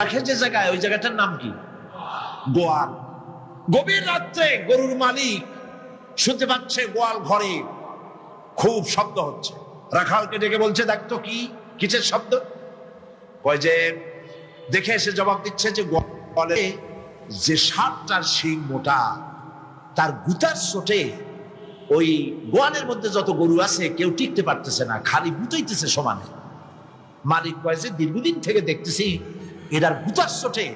রাখে যে জায়গায় ওই জায়গাটার নাম কি? গোয়াল। গভীর রাত্রে গরুর মালিক শুনতে পাচ্ছে গোয়াল ঘরে খুব শব্দ হচ্ছে। রাখালকে ডেকে বলছে দেখ তো কি কিসের শব্দ? কয় যে দেখে এসে জবাব দিচ্ছে যে গোয়ালে যে সাতটার শিং মোটা তার গুতার চোটে ওই গোয়ালের মধ্যে যত গরু আছে কেউ টিকতে পারতেছে না খালি গুতাইতেছে সমানে। মালিক কয় যে দীর্ঘদিন থেকে দেখতেছি এটার গুতার চোটে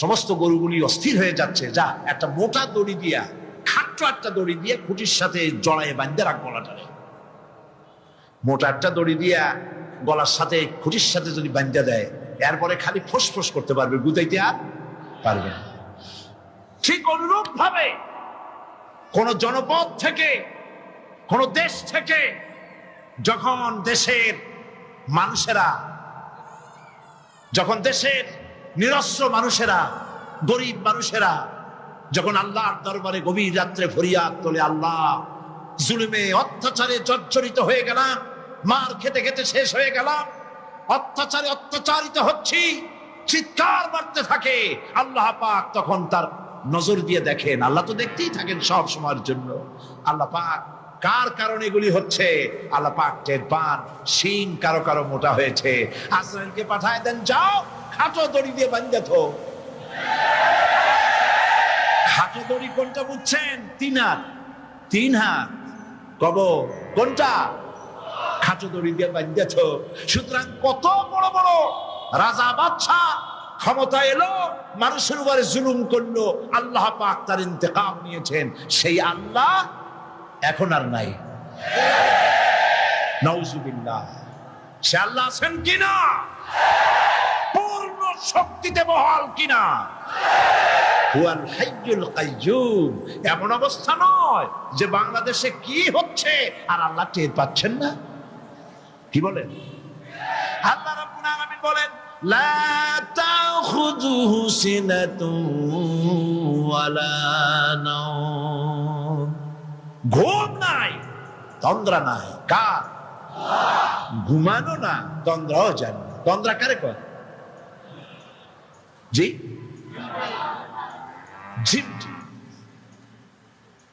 সমস্ত গরুগুলি অস্থির হয়ে যাচ্ছে। যা একটা মোটা দড়ি দিয়া, খাট্ট একটা দড়ি দিয়ে খুঁটির সাথে জড়ায় বান্ধে রাখ গলাটারে মোটা একটা দড়ি দিয়া গলার সাথে খুঁটির সাথে যদি বান্ধা দেয়, এরপরে খালি ফোঁস করতে পারবে, গুতাইতে আর পারবে না। ঠিক অনুরূপ ভাবে কোন জনপদ থেকে, কোন দেশ থেকে যখন দেশের মানুষেরা যখন দেশের নিরস্ত্র মানুষেরা, গরিব মানুষেরা যখন আল্লাহর দরবারে গভীর রাত্রে ফরিয়াদ তোলে, আল্লাহ জুলুমে, অত্যাচারে জর্জরিত হয়ে গেলাম, মার খেতে খেতে শেষ হয়ে গেলাম, অত্যাচারে অত্যাচারিত হচ্ছি, চিৎকার মারতে থাকে, আল্লাহ পাক তখন তার নজর দিয়ে দেখেন, আল্লাহ তো দেখতেই থাকেন সব সময়ের জন্য, আল্লাহ পাক কার কারণে এগুলি হচ্ছে? আল্লাহ পাক টের পান, শিং কারও কারও মোটা হয়েছে। আজরাইলকে পাঠায় দেন, যাও, খাটো দড়ি দিয়ে বান্ধে থো খাটো দড়ি কোনটা বুঝছেন? তিন হাত। তিন হাত। কব, কোনটা? খাটো দড়ি দিয়ে বান্ধেছ সুতরাং কত বড় বড় রাজা বাদশাহ ক্ষমতা এলো, মানুষের উপরে জুলুম করল, আল্লাহ পাক তার ইন্তেকাম নিয়েছেন। সেই আল্লাহ এখন আর নাই। নওজুবিল্লাহ সে আল্লাহ আছেন কিনা? পূর্ণ শক্তিতে বহাল কিনা? হুয়াল হাইয়ুল কাইয়ুম। এমন অবস্থা নয় যে বাংলাদেশে কি হচ্ছে আর আল্লাহ টের পাচ্ছেন না। কি বলেন? আল্লাহ রাব্বুল আলামিন বলেন, লা তাখুযুহু সিনাতুন ওয়ালা নাওম। ঘুম নাই। তন্দ্রা নাই। কার? ঘুমানো না। তন্দ্রাও জানি। তন্দ্রা কারে কয়? জি? জিম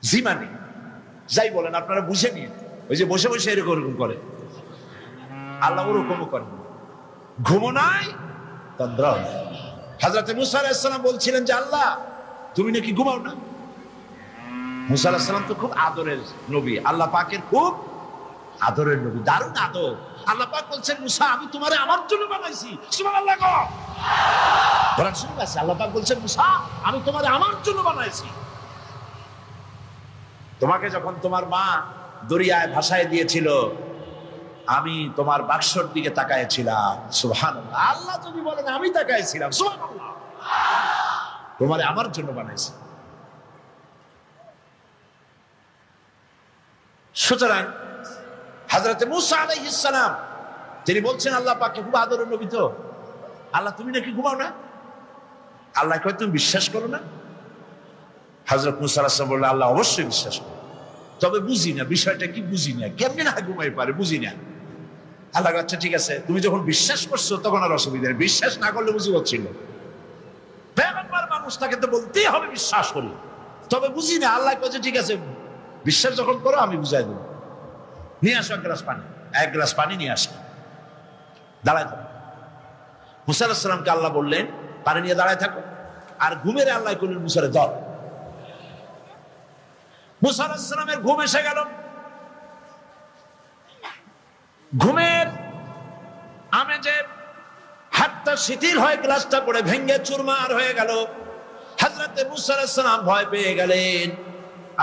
জিমানি যাই বলেন, আপনারা বুঝে নিন। ওই যে বসে বসে এরকম এরকম করে। আল্লাহ ওরকমও করেন ঘুমো নাই, তন্দ্রাও নাই। হাজরাতে মুসা আলাইসালাম বলছিলেন যে, আল্লাহ, তুমি নাকি ঘুমাও না? মুসা তো খুব আদরের নবী, আল্লাহ পাকের খুব আদরের নবী, দারুণ আদর। আল্লাহ পাক বলছেন, মুসা, আমি তোমারে আমার জন্য বানাইছি। আল্লাহ পাক বলছেন, মুসা, আমি তোমারে আমার জন্য বানাইছি। তোমাকে যখন তোমার মা দরিয়ায় ভাসায় দিয়েছিল, আমি তোমার বাক্সর দিকে তাকাইছিলাম সুবহানাল্লাহ, আল্লাহ যদি বলেন, আমি তাকাইছিলাম। তোমারে আমার জন্য বানাইছি। সুতরাং হাজরতে মুসা আলাইহিসসালাম তিনি বলছেন, আল্লাহ পাকে খুব আদর নবী তো? আল্লাহ, তুমি নাকি ঘুমাও না? আল্লাহ কয়, তুমি বিশ্বাস করো না? হাজরত মুসা আলাহিসাম বলল আল্লাহ অবশ্যই বিশ্বাস করো। তবে বুঝি না, বিষয়টা কি বুঝি না? কেমনি না ঘুমাই পারে, বুঝি না। আল্লাহ আচ্ছা ঠিক আছে, তুমি যখন বিশ্বাস করছ, তখন আর অসুবিধা নেই। বিশ্বাস না করলে বুঝি হচ্ছিল মানুষ তাকে তো বলতেই হবে, বিশ্বাস করি। তবে বুঝি না, আল্লাহ কাছে ঠিক আছে বিশ্বাস যখন করো, আমি বুঝাই দেবো। নিয়ে আসো এক গ্লাস পানি। এক গ্লাস পানি নিয়ে আসো। দাঁড়ায় থাকো। মুসা আল্লাহ বললেন, পানি নিয়ে দাঁড়ায় থাকো। আর ঘুমের আল্লাহ করলেন মুসারে দল মুসা ঘুম এসে গেল। ঘুমের আমেজে হাতটা শিথিল হয়ে গ্লাসটা পড়ে ভেঙ্গে চুরমার হয়ে গেল। হাজরাতে মুসা ভয় পেয়ে গেলেন।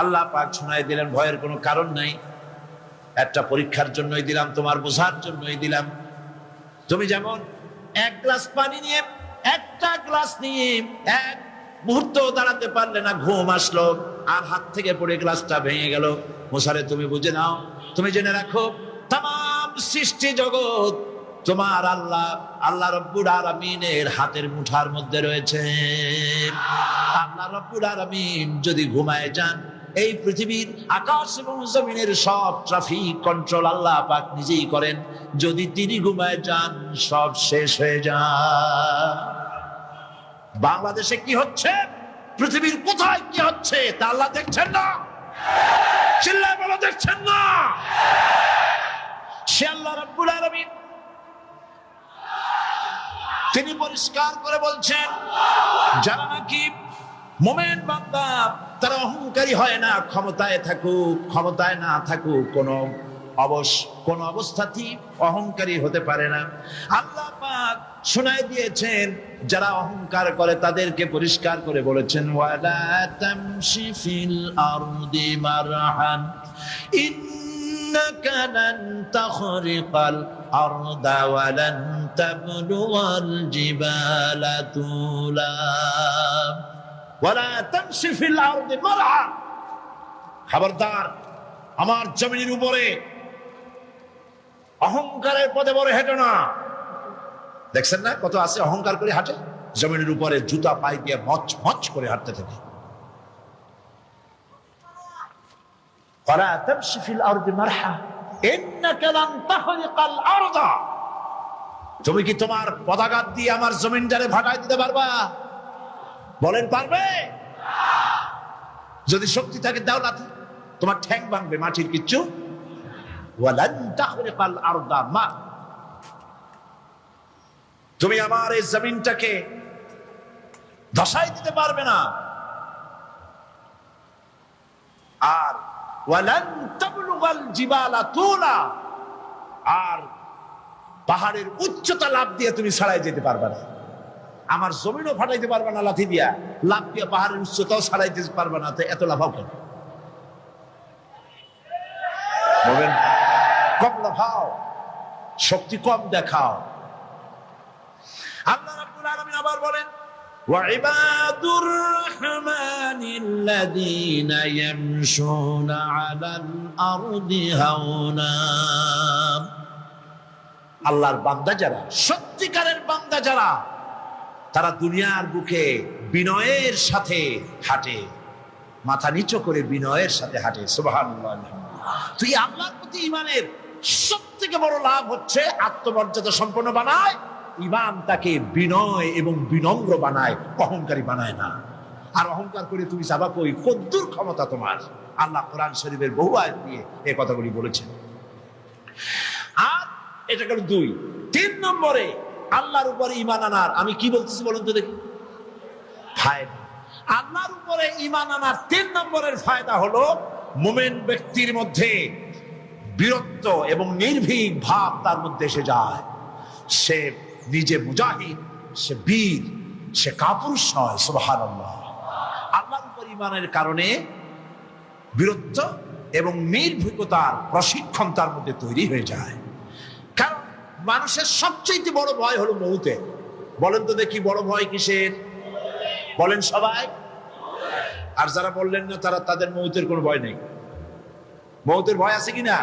আল্লাহ পাক শোনাই দিলেন, ভয়ের কোনো কারণ নাই। একটা পরীক্ষার জন্যই দিলাম, তোমার বোঝার জন্যই দিলাম। তুমি যেমন এক গ্লাস পানি নিয়ে, একটা গ্লাস নিয়ে এক মুহূর্ত দাঁড়াতে পারলে না, ঘুম আসলো, আর হাত থেকে পড়ে গ্লাসটা ভেঙে গেল। মোসারে, তুমি বুঝে নাও, তুমি জেনে রাখো, তাম সৃষ্টি জগৎ তোমার আল্লাহ আল্লাহ রব্বুর আলমিনের হাতের মুঠার মধ্যে রয়েছে। আল্লাহ রব্বুর আলমিন যদি ঘুমায় যান এই পৃথিবীর আকাশ এবং জমিনের সব ট্রাফিক কন্ট্রোল আল্লাহ পাক নিজেই করেন। যদি তিনি ঘুমায় যান, সব শেষ হয়ে যান বাংলাদেশে কি হচ্ছে? পৃথিবীর কোথায় কি হচ্ছে তা আল্লাহ দেখছেন না। চিল্লায় বলে, দেখছেন না। সে আল্লাহ রাব্বুল আলামিন তিনি পরিষ্কার করে বলছেন, যারা নাকি মোমেন বান্দা তারা অহংকারী হয় না ক্ষমতায় থাকুক ক্ষমতায় না থাকুক কোন অবস কোন অবস্থাতেই অহংকারী হতে পারে না আল্লাহ পাক শোনায় দিয়েছেন যারা অহংকার করে তাদেরকে পরিষ্কার করে বলেছেন ওয়ালা তামশি ফিল আরদি মারহান إنك لن تخرق الأرض ولن تبلغ الجبال طولا খবরদার, আমার জমির উপরে অহংকারের পদে বড় হেঁটে না। দেখছেন না কত আছে অহংকার করে হাঁটে? জমিনের উপরে জুতা পাই দিয়ে মচ মচ করে হাঁটতে থাকে। তুমি কি তোমার পদাঘাত দিয়ে আমার জমিনটারে ভাটাই দিতে পারবা? বলেন, পারবে? যদি শক্তি থাকে, দাও তোমার ঠ্যাং ভাঙবে, মাটির কিচ্ছু। তুমি আমার এই জমিনটাকে ধসাই দিতে পারবে না। আর আর পাহাড়ের উচ্চতা লাভ দিয়ে তুমি ছাড়াই যেতে পারবে না। আমার জমিনও ফাটাইতে পারবে না লাথি দিয়া লাভ দিয়ে পাহাড়ের উচ্চতাও ছাড়াই দিতে পারবে না তো এত লাফাও কেন বলবেন কম লাফাও শক্তি কম দেখাও আল্লাহ রাব্বুল আলামিন আবার বলেন وعباد الرحمن الذين يمشون على الأرض هونا আল্লাহর বান্দা যারা সত্যিকারের বান্দা যারা তারা দুনিয়ার বুকে বিনয়ের সাথে হাঁটে। মাথা নিচু করে বিনয়ের সাথে হাঁটে। তুই আল্লাহর প্রতি ইমানের সব থেকে বড় লাভ হচ্ছে আত্মমর্যাদা সম্পন্ন বানায়। ইমান তাকে বিনয় এবং বিনম্র বানায়, অহংকারী বানায় না। আর অহংকার করে তুমি যাবা কই? কদ্দুর ক্ষমতা তোমার। আল্লাহ কোরআন শরীফের বহু আয়াত দিয়ে এ কথাগুলি বলেছেন। আর এটা গেল দুই। তিন নম্বরে আল্লাহর উপরে ইমান আনার আমি কি বলতেছি বলুন তো দেখি। ফায়দা। আল্লাহর উপরে ইমান আনার তিন নম্বরের ফায়দা হলো মোমেন ব্যক্তির মধ্যে বীরত্ব এবং নির্ভীক ভাব তার মধ্যে এসে যায়। সে নিজে মুজাহিদ সে বীর সে কাপুরুষ নয় সুবাহান আল্লাহর উপর ইমানের কারণে বীরত্ব এবং নির্ভীকতার প্রশিক্ষণ তার মধ্যে তৈরি হয়ে যায়। মানুষের সবচেয়ে বড় ভয় হলো মৌতে। বলেন তো দেখি বড় ভয় কিসের? বলেন সবাই। আর যারা বললেন না, তারা তাদের মৌতের কোনো ভয় নেই। মৌতের ভয় আছে কিনা?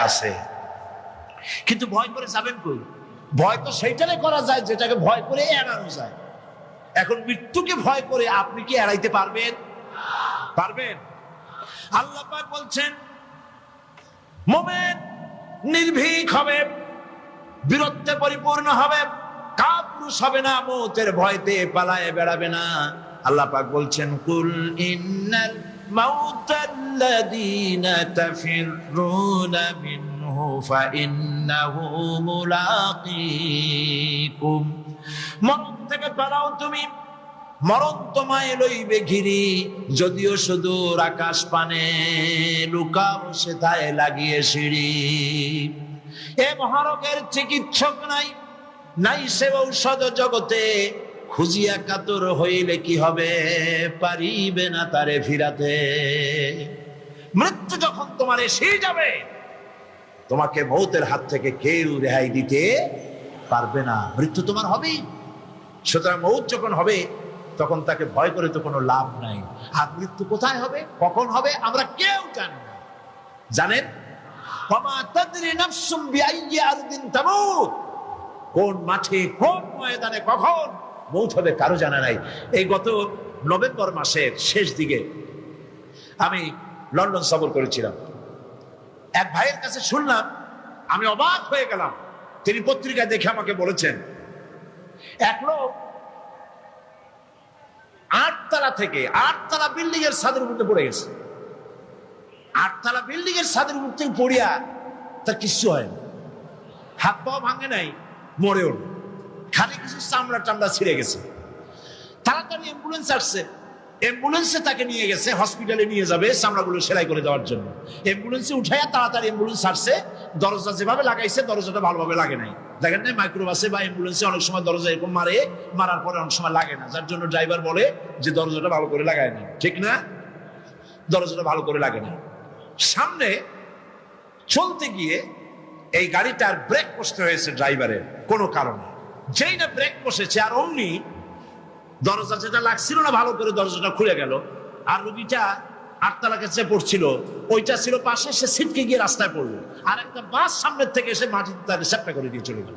আছে। কিন্তু ভয় করে যাবেন কই? ভয় তো সেইটারে করা যায় যেটাকে ভয় করে এড়ানো যায়। এখন মৃত্যুকে ভয় করে আপনি কি এড়াইতে পারবেন? পারবেন? আল্লাহ বলছেন, মোমেন নির্ভীক হবে। বীরত্বে পরিপূর্ণ হবে। কাপুরুষ হবে না, মৌতের ভয়তে পালায় বেড়াবে না। আল্লাহ পাক বলছেন, কুল ইন্নাল মাউতাল্লাযীনা তাফিরুনা মিনহু ফাইন্নাহু মুলাকীকুম। মরণ থেকে পালাও তুমি। মরণ তোমায় লইবে ঘিরি, যদিও সুদূর আকাশ পানে লুকাও সেথায় লাগিয়ে সিঁড়ি। এ মহারোগের চিকিৎসক নাই নাই সে ঔষধ জগতে, খুঁজিয়া কাতর হইলে কি হবে? পারিবে না তারে ফিরাতে। মৃত্যু যখন তোমার এসে যাবে, তোমাকে মৌতের হাত থেকে কেউ রেহাই দিতে পারবে না। মৃত্যু তোমার হবেই। সুতরাং মৌত যখন হবে, তখন তাকে ভয় করে তো কোনো লাভ নাই। আর মৃত্যু কোথায় হবে? কখন হবে? আমরা কেউ জানি না। জানেন? কোন মাঠে, কোন ময়দানে কখন? হবে কারও জানা নাই। এই গত নভেম্বর মাসের শেষ দিকে আমি লন্ডন সফর করেছিলাম। এক ভাইয়ের কাছে শুনলাম, আমি অবাক হয়ে গেলাম। তিনি পত্রিকায় দেখে আমাকে বলেছেন, এক লোক আটতলা থেকে, আটতলা বিল্ডিং এর ছাদের উপরে পড়ে গেছে। আটতলা বিল্ডিং এর ছাদের উপর থেকে পড়িয়া তার কিছু হয়নি হাত পাও ভাঙে নাই, মরেও না। খালি কিছু চামড়া টামড়া ছিঁড়ে গেছে। তাড়াতাড়ি অ্যাম্বুলেন্স আসছে। অ্যাম্বুলেন্সে তাকে নিয়ে গেছে হসপিটালে নিয়ে যাবে চামড়াগুলো সেলাই করে দেওয়ার জন্য। অ্যাম্বুলেন্সে উঠাইয়া তাড়াতাড়ি অ্যাম্বুলেন্স আসছে। দরজা যেভাবে লাগাইছে, দরজাটা ভালোভাবে লাগে নাই। দেখেন নাই মাইক্রোবাসে বা অ্যাম্বুলেন্সে অনেক সময় দরজা এরকম মারে, মারার পরে অনেক সময় লাগে না। যার জন্য ড্রাইভার বলে যে দরজাটা ভালো করে লাগায় না ঠিক না? দরজাটা ভালো করে লাগে না সামনে চলতে গিয়ে এই গাড়িটার ব্রেক বসতে হয়েছে ড্রাইভারের কোনো কারণে। যেই না ব্রেক বসেছে আর অমনি দরজা যেটা লাগছিল না, ভালো করে দরজাটা খুলে গেল। আর রুগীটা আটতলা কাছে পড়ছিল, ওইটা ছিল পাশে, সে ছিটকে গিয়ে রাস্তায় পড়ল। আর একটা বাস সামনের থেকে এসে মাটিতে তার রিসেপ্টটা করে দিয়ে চলে গেল।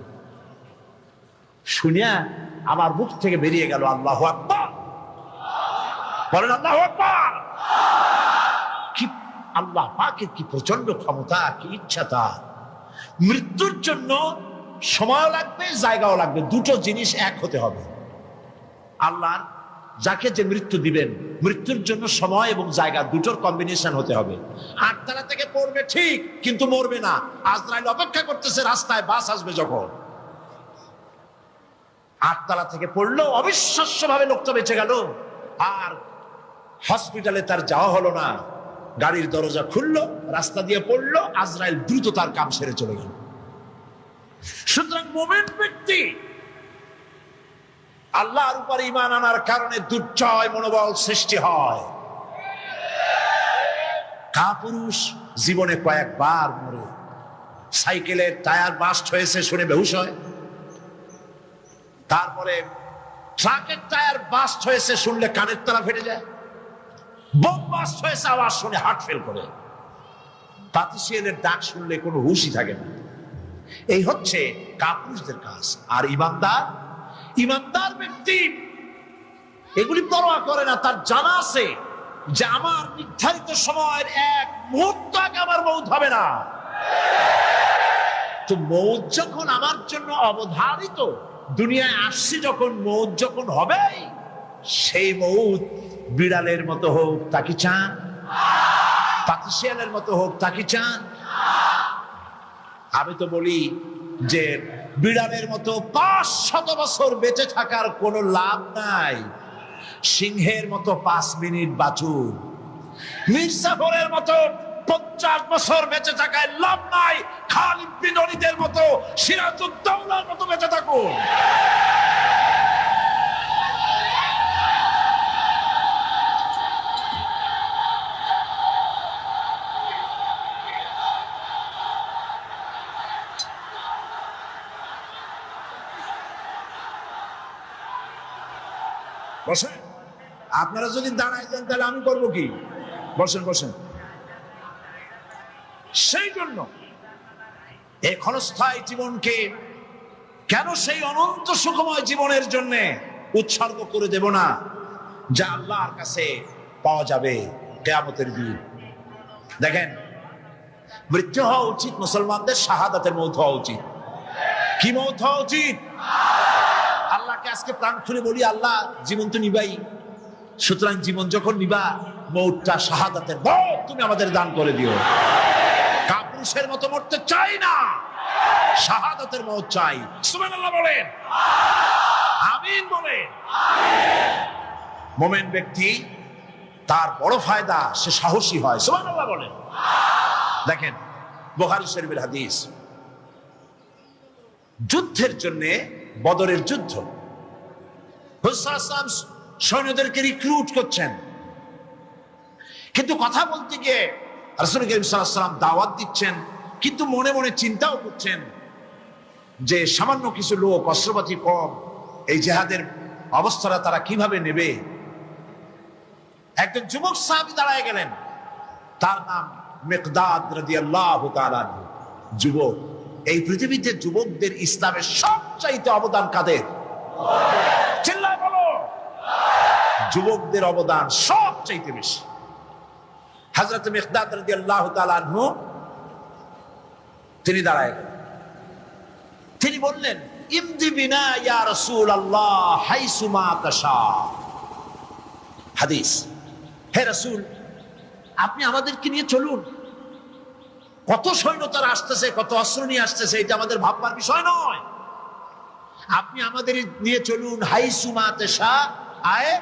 শুনিয়া আমার মুখ থেকে বেরিয়ে গেল, আল্লাহ আকবার। বলেন, আল্লাহ আকবার। আল্লাহ পাকের কি প্রচণ্ড ক্ষমতা, কি ইচ্ছা তার। মৃত্যুর জন্য সময় লাগবে, জায়গাও লাগবে, দুটো জিনিস এক হতে হবে। আল্লাহ যাকে যে মৃত্যু দিবেন, মৃত্যুর জন্য সময় এবং জায়গা দুটোর কম্বিনেশন হতে হবে। আটতলা থেকে পড়বে ঠিক, কিন্তু মরবে না। আজরাইল অপেক্ষা করতেছে, রাস্তায় বাস আসবে যখন। আটতলা থেকে পড়ল অবিশ্বাস্য ভাবে লোকটা বেঁচে গেল। আর হসপিটালে তার যাওয়া হলো না। গাড়ির দরজা খুললো, রাস্তা দিয়ে পড়ল, আজরাইল দ্রুত তার কাম সেরে চলে গেল। সুতরাং মোমেন্ট ব্যক্তি আল্লাহর উপর ইমান আনার কারণে দুর্জয় মনোবল সৃষ্টি হয়। কাপুরুষ জীবনে কয়েকবার মরে সাইকেলের টায়ার বাস্ট হয়েছে শুনে বেহুশ হয়। তারপরে ট্রাকের টায়ার বাস্ট হয়েছে শুনলে কানের তারা ফেটে যায়। বোম হয়েছে আওয়াজ শুনে হার্ট ফেল করে। পাতিসিয়ালের ডাক শুনলে কোনো হুশই থাকে না। এই হচ্ছে কাপুরুষদের কাজ। আর ইমানদার? ইমানদার ব্যক্তি এগুলি পরোয়া করে না, তার জানা আছে যে আমার নির্ধারিত সময়ের এক মুহূর্ত আগে আমার মৌত হবে না। তো মৌত যখন আমার জন্য অবধারিত, দুনিয়ায় আসছি যখন মৌত যখন হবে সেই মৌত বিড়ালের মতো হোক, তাকে চান। পাকিশিয়ালের মতো হোক, তাকে চান। আমি তো বলি যে বিড়ালের মতো পাঁচ শত বছর বেঁচে থাকার কোনো লাভ নাই। সিংহের মতো পাঁচ মিনিট বাঁচুন। মির্জাফরের মতো পঞ্চাশ বছর বেঁচে থাকায় লাভ নাই। খালিদ বিনরীদের মতো সিরাজুদ্দৌলার মতো বেঁচে থাকুন। বসেন। আপনারা যদি দাঁড়ায় যান, তাহলে আমি করব কি? বসেন বসেন। সেই জন্য এই জীবনকে কেন সেই অনন্ত সুখময় জীবনের জন্য উৎসর্গ করে দেব না? যা আল্লাহর কাছে পাওয়া যাবে কেয়ামতের দিন। দেখেন, মৃত্যু হওয়া উচিত মুসলমানদের, শাহাদাতের মৌত হওয়া উচিত। কি মৌত হওয়া উচিত? আল্লাহকে আজকে প্রাণ খুলে বলি, আল্লাহ, জীবন তো নিবাই। সুতরাং জীবন যখন নিবা, মৌতটা শাহাদাতের তুমি আমাদের দান করে দিও। কাপুরুষের মতো মরতে চাই না, শাহাদাতের মৌত চাই। বলেন। আমিন বলেন। মোমেন ব্যক্তি, তার বড় ফায়দা, সে সাহসী হয়। বলেন। দেখেন, বুখারী শরীফের হাদিস। যুদ্ধের জন্য বদরের যুদ্ধ। হুসাম সৈন্যদেরকে রিক্রুট করছেন। কিন্তু কথা বলতে গিয়ে রাসূল করিম সাল্লাম দাওয়াত দিচ্ছেন, কিন্তু মনে মনে চিন্তাও করছেন যে সামান্য কিছু লোক, অস্ত্রপাতি কম, এই জেহাদের অবস্থাটা তারা কীভাবে নেবে? একজন যুবক সাহাবী দাঁড়ায় গেলেন। তার নাম মেকদাদ তাআলা আনহু। যুবক, এই পৃথিবীতে যুবকদের ইসলামের সবচাইতে অবদান কাদের? চিল্লায় বলো যুবকদের অবদান সবচাইতে বেশি। হযরত মিকদাদ রাদিয়াল্লাহু তাআলা আনহু, তিনি দাঁড়ায়। তিনি বললেন তাশা। হাদিস, হে রাসূল, আপনি আমাদেরকে নিয়ে চলুন। কত সৈন্য তারা আসতেছে, কত অস্ত্র নিয়ে আসতেছে, এটা আমাদের ভাববার বিষয় নয়। আপনি আমাদের নিয়ে চলুন হাইসুমা তেশা, আয়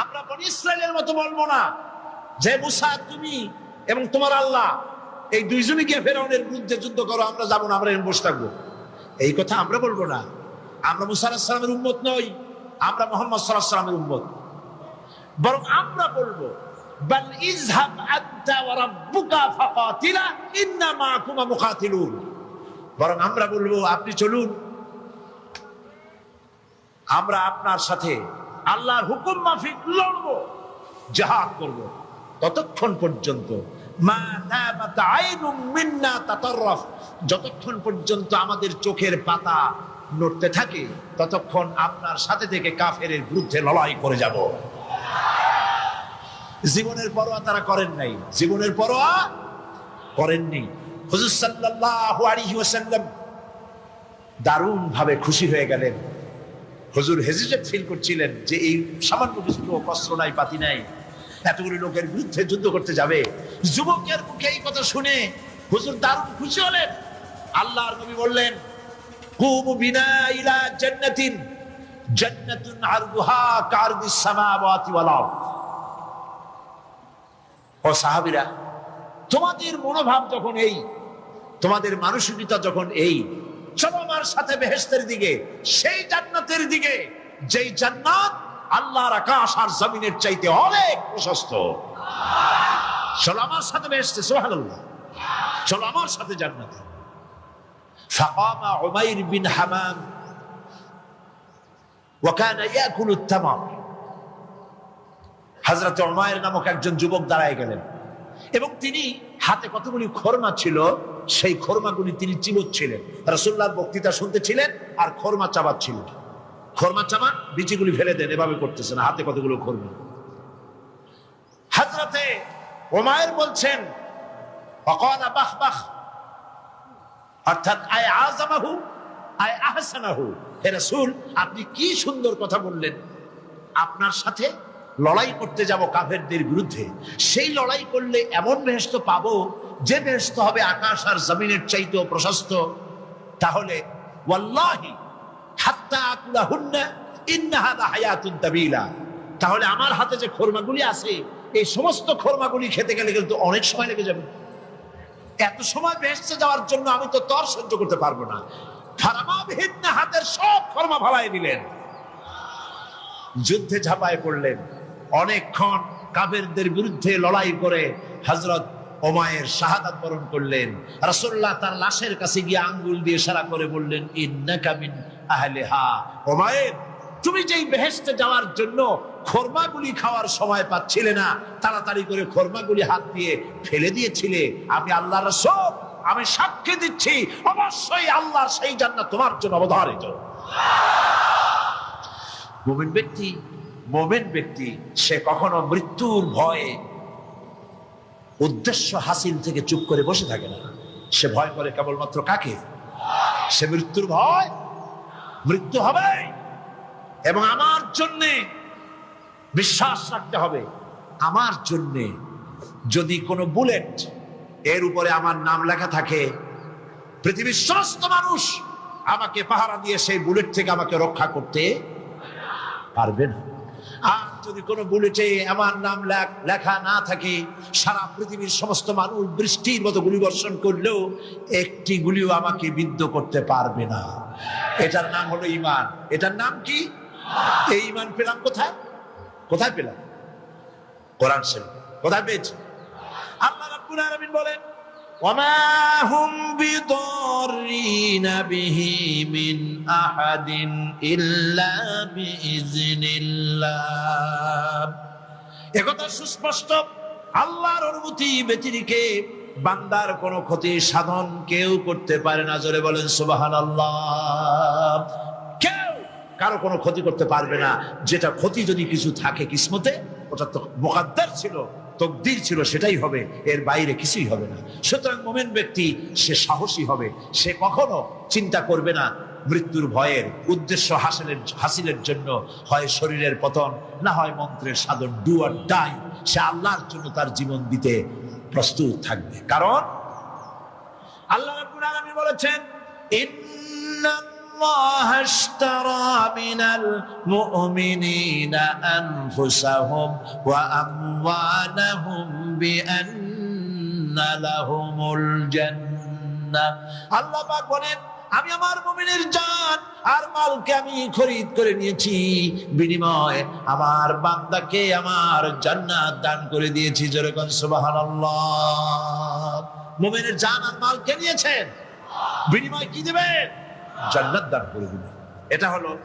আমরা বনি ইসরায়েলের মতো বলব না। যে মুসা, তুমি এবং তোমার আল্লাহ, এই দুইজনই গিয়ে ফেরাউনের বিরুদ্ধে যুদ্ধ করো, আমরা যাব না, আমরা বসে থাকব। এই কথা আমরা বলব না। আমরা মুসা আলাহিসাল্লামের উম্মত নই, আমরা মোহাম্মদ সাল্লাহ সাল্লামের উম্মত। বরং আমরা বলব বরং আমরা বলব, আপনি চলুন, আমরা আপনার সাথে আল্লাহর হুকুম মাফিক লড়বো, জাহাদ করব। ততক্ষণ পর্যন্ত যতক্ষণ পর্যন্ত আমাদের চোখের পাতা নড়তে থাকে, ততক্ষণ আপনার সাথে থেকে কাফেরের বিরুদ্ধে লড়াই করে যাব। জীবনের পরোয়া তারা করেন নাই। জীবনের পরোয়া করেননি হুজুর ওয়াসাল্লাম দারুণ ভাবে খুশি হয়ে গেলেন। হুজুর হেজিটেট ফিল করছিলেন যে এই সামান্য কিছু লোক অস্ত্র নাই, পাতি নাই। এতগুলি লোকের বিরুদ্ধে যুদ্ধ করতে যাবে। যুবকের মুখে এই কথা শুনে হুজুর দারুণ খুশি হলেন। আল্লাহর নবী বললেন, কুমু বিনা ইলা জান্নাতিন, জান্নাতুন আরদুহা কারদিস সামাওয়াতি ওয়াল আরদ। ও সাহাবীরা, তোমাদের মনোভাব যখন এই, তোমাদের মানসিকতা যখন এই চলো আমার সাথে বেহেস্তের দিকে, সেই জান্নাতের দিকে, যেই জান্নাত আল্লাহর আকাশ আর জমিনের চাইতে অনেক প্রশস্ত। চলো আমার সাথে বেহেস্তে সোহানুল্লাহ চলো আমার সাথে জান্নাতে। এবং তিনি হাতে কতগুলি খরমা ছিল সেই খরমাগুলি তিনি চিবোচ্ছিলেন। রাসূলুল্লাহর বক্তৃতা শুনতেছিলেন আর খরমা চাবাচ্ছিলেন খরমা চাবান বিচিগুলি ফেলে দেন, এভাবে করতেছেন, হাতে কতগুলো খরমা। হাজরাতে ওমায়ের বলছেন অর্থাৎ, আয় আয় আপনি কি সুন্দর কথা বললেন। আপনার সাথে লড়াই করতে যাব কাফেরদের বিরুদ্ধে। সেই লড়াই করলে এমন বেহেস্ত পাবো যে বেহেস্ত হবে আকাশ আর জমিনের চাইতেও প্রশস্ত, তাহলে তাহলে আমার হাতে যে খোরমাগুলি আছে, এই সমস্ত খোরমাগুলি খেতে গেলে কিন্তু অনেক সময় লেগে যাবে। এত সময় বেহেস্তে যাওয়ার জন্য আমি তো তর সহ্য করতে পারব না। হাতের সব খরমা ফালাই দিলেন যুদ্ধে ঝাঁপায় পড়লেন। অনেকক্ষণ কাবেরদের বিরুদ্ধে লড়াই করে হজরত ওমায়ের শাহাদাত বরণ করলেন। রাসূলুল্লাহ তার লাশের কাছে গিয়ে আঙ্গুল দিয়ে সারা করে বললেন, ইন্নাকা মিন আহলিহা। ওমায়ের তুমি যেই বেহেস্তে যাওয়ার জন্য খরমাগুলি খাওয়ার সময় পাচ্ছিলে না, তাড়াতাড়ি করে খরমাগুলি হাত দিয়ে ফেলে দিয়েছিলে। আমি আল্লাহ রসুল, আমি সাক্ষী দিচ্ছি, অবশ্যই আল্লাহ সেই জান্নাত তোমার জন্য অবধারিত। মোমেন ব্যক্তি মোমেন ব্যক্তি, সে কখনো মৃত্যুর ভয়ে উদ্দেশ্য হাসিল থেকে চুপ করে বসে থাকে না। সে ভয় করে কেবলমাত্র কাকে? সে মৃত্যুর ভয়? মৃত্যু হবে? এবং আমার জন্যে বিশ্বাস রাখতে হবে। আমার জন্যে যদি কোনো বুলেট এর উপরে আমার নাম লেখা থাকে, পৃথিবীর সমস্ত মানুষ আমাকে পাহারা দিয়ে সেই বুলেট থেকে আমাকে রক্ষা করতে পারবে না। আর যদি কোনো বুলেটে আমার নাম লেখা না থাকে, সারা পৃথিবীর সমস্ত মানুষ বৃষ্টির মতো গুলি বর্ষণ করলেও একটি গুলিও আমাকে বিদ্ধ করতে পারবে না। এটার নাম হলো ইমান। এটার নাম কি? এই ইমান পেলাম কোথায়? কোথায় পেলাম? কোরআন কোথায় পেয়েছি? আল্লাহ বলেন وما هم بضارين به من أحد إلا بإذن الله একথা সুস্পষ্ট আল্লাহর অনুমতি ব্যতিরিকে বান্দার কোনো ক্ষতি সাধন কেউ করতে পারে না জোরে বলেন সুবাহান আল্লাহ কেউ কারো কোনো ক্ষতি করতে পারবে না যেটা ক্ষতি যদি কিছু থাকে কিসমতে ওটা তো মোকাদ্দার ছিল তকদির ছিল, সেটাই হবে। এর বাইরে কিছুই হবে না। সুতরাং মোমেন ব্যক্তি, সে সাহসী হবে। সে কখনো চিন্তা করবে না মৃত্যুর ভয়ের উদ্দেশ্য হাসিলের হাসিলের জন্য। হয় শরীরের পতন, না হয় মন্ত্রের সাধন। ডু আর ডাই সে আল্লাহর জন্য তার জীবন দিতে প্রস্তুত থাকবে। কারণ আল্লাহ বলেছেন মিনাল মুমিনিনা আনফুসাহুম ওয়া আমওয়ালাহুম বিআন্না লাহুমুল জান্নাহ আল্লাহ পাক বলেন, আমি আমার মুমিনের জান আর মালকে আমি খরিদ করে নিয়েছি। বিনিময়ে আমার বান্দাকে আমার জান্নাত দান করে দিয়েছি। যেরকম সুবহানাল্লাহ। মুমিনের জান আর মাল কে নিয়েছেন? বিনিময় কি দেবেন? জান্নাত দান করে দিবেন এটা হলো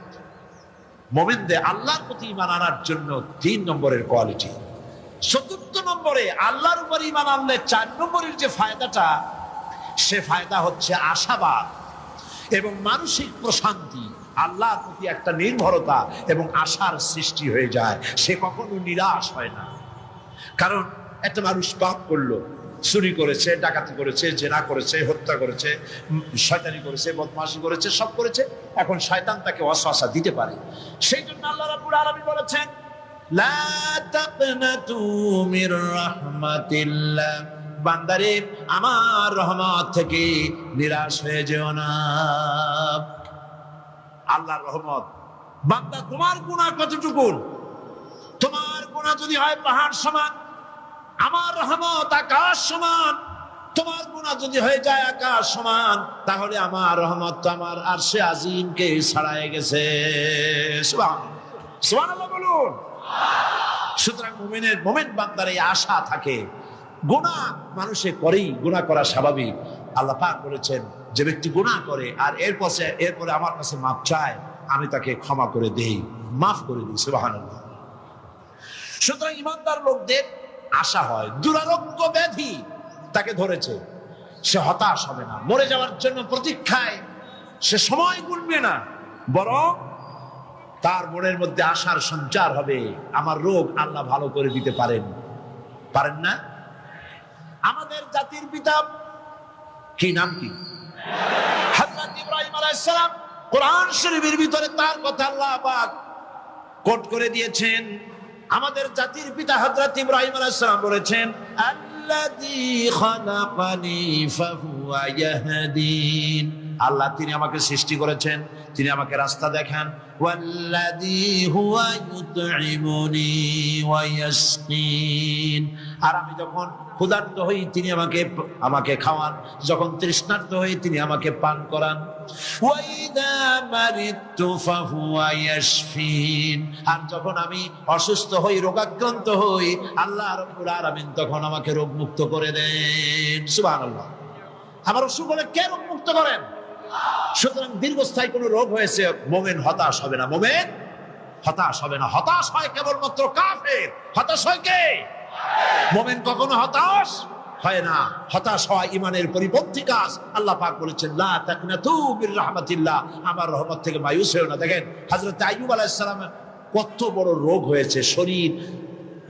মোমেনদের আল্লাহর প্রতি ইমান আনার জন্য তিন নম্বরের কোয়ালিটি। চতুর্থ নম্বরে আল্লাহর উপর ইমান আনলে চার নম্বরের যে ফায়দাটা, সে ফায়দা হচ্ছে আশাবাদ এবং মানসিক প্রশান্তি। আল্লাহর প্রতি একটা নির্ভরতা এবং আশার সৃষ্টি হয়ে যায়। সে কখনো নিরাশ হয় না। কারণ একটা মানুষ পাপ করল চুরি করেছে, ডাকাতি করেছে, জেনা করেছে, হত্যা করেছে, শয়তানি করেছে, বদমাশি করেছে, সব করেছে। এখন শয়তান তাকে অশ্বাসা দিতে পারে। সেই জন্য আল্লাহ রাব্বুল আলামিন বলেছেন বান্দারে, আমার রহমত থেকে নিরাশ হয়ে যেও না। আল্লাহর রহমত। বান্দা, তোমার গুণা কতটুকু তোমার গুণা যদি হয় পাহাড় সমান আমার রহমত আকাশ সমান, তোমার গুণা যদি হয়ে যায় আকাশ সমান, তাহলে আমার রহমত তো আমার আর সে আজিমকে ছাড়াই গেছে। বলুন। সুতরাং আশা থাকে। মানুষে করেই করা স্বাভাবিক। যে ব্যক্তি করে, আর এরপর এরপরে আমার কাছে চায়, আমি তাকে ক্ষমা করে দেই, মাফ করে দিই, সুবহানাল্লাহ। সুতরাং ইমানদার লোকদের আশা হয়, দুরারোগ্য ব্যাধি তাকে ধরেছে। সে হতাশ হবে না, মরে যাওয়ার জন্য প্রতীক্ষায় সে সময় গুনবে না, বরং তার মনের মধ্যে আশার সঞ্চার হবে, আমার রোগ আল্লাহ ভালো করে দিতে পারেন। পারেন না? আমাদের জাতির পিতা কি নাম কি? কোরআন শরীফের ভিতরে তার কথা আল্লাহ কোট করে দিয়েছেন। আমাদের জাতির পিতা হজরত ইব্রাহিম আলাইসালাম সালাম বলেছেন আল্লাহ আল্লাহ, তিনি আমাকে সৃষ্টি করেছেন, তিনি আমাকে রাস্তা দেখান। আর আমি যখন ক্ষুধার্ত হই, তিনি আমাকে আমাকে খাওয়ান। যখন তৃষ্ণার্ত হই, তিনি আমাকে পান করান। আর যখন আমি অসুস্থ হই, রোগাক্রান্ত হই, আল্লাহ রাব্বুল তখন আমাকে রোগ মুক্ত করে দেন। সুবহানাল্লাহ। আমার অসুখ হলে কে রোগ মুক্ত করেন? সুতরাং দীর্ঘস্থায়ী কোনো রোগ হয়েছে, মোমেন হতাশ হবে না। মোমেন হতাশ হবে না। হতাশ হয় কেবলমাত্র কাফের। হতাশ হয় কে? মোমেন কখনো হতাশ হয় না। হতাশ হওয়া ইমানের পরিপন্থী কাজ। আল্লাহ পাক বলেছেন, লা তাকনাতু মির রাহমাতিল্লাহ আমার রহমত থেকে মায়ুস হয়েও না। দেখেন, হযরত আইয়ুব আলাইহিস সালাম কত বড় রোগ হয়েছে। শরীর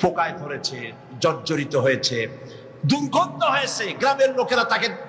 পোকায় ধরেছে, জর্জরিত হয়েছে, দুর্গন্ধ হয়েছে। গ্রামের লোকেরা তাকে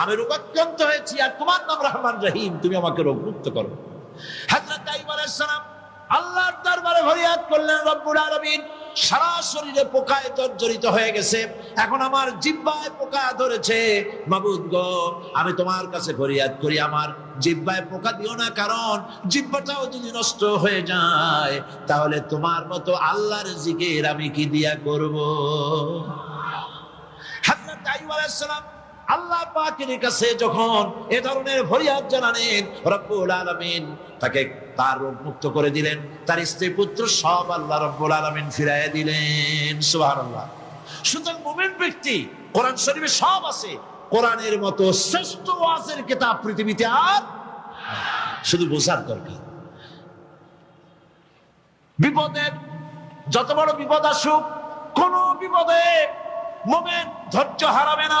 আমি রোগাক্রান্ত হয়েছি আর তোমার নাম রহমান রহিম, তুমি আমাকে রোগমুক্ত করো। হযরত আইয়ুব সালাম আল্লাহর দরবারে ফরিয়াদ করলেন, রব্বুল আলামিন, সারা শরীরে পোকায় জর্জরিত হয়ে গেছে, এখন আমার জিব্বায় পোকা ধরেছে। মাবুদ গো, আমি তোমার কাছে ফরিয়াদ করি, আমার জিব্বায় পোকা দিও না, কারণ জিব্বাটাও যদি নষ্ট হয়ে যায়, তাহলে তোমার মতো আল্লাহর জিকির আমি কি দিয়া করব? হযরত আলাইসালাম আল্লাহ পাকের কাছে যখন এ ধরনের ফরিয়াদ জানালেন, রব্বুল আলামিন তাকে তার রোগ মুক্ত করে দিলেন, তার স্ত্রী পুত্র সব আল্লাহ রব্বুল আলামিন ফিরাইয়া দিলেন, সুবহানাল্লাহ। সুতরাং মুমিন ব্যক্তি, কোরআন শরীফে সব আছে, কোরআনের মতো শ্রেষ্ঠ ওয়াজের কিতাব পৃথিবীতে আর শুধু বোঝার দরকার। বিপদের যত বড় বিপদ আসুক, কোন বিপদে মোমেন ধৈর্য হারাবে না।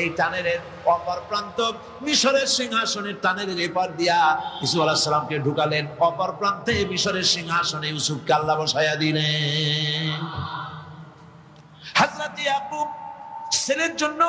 এই টানের অপর প্রান্ত, মিশরের সিংহাসনের টানের রেপার দিয়া ইউসুফ আলাহিসামকে ঢুকালেন। অপর প্রান্তে মিশরের সিংহাসনে ইউসুফকে আল্লাহ বসাইয়া দিলেন। হাজরাত ইয়াকুব ছেলের জন্য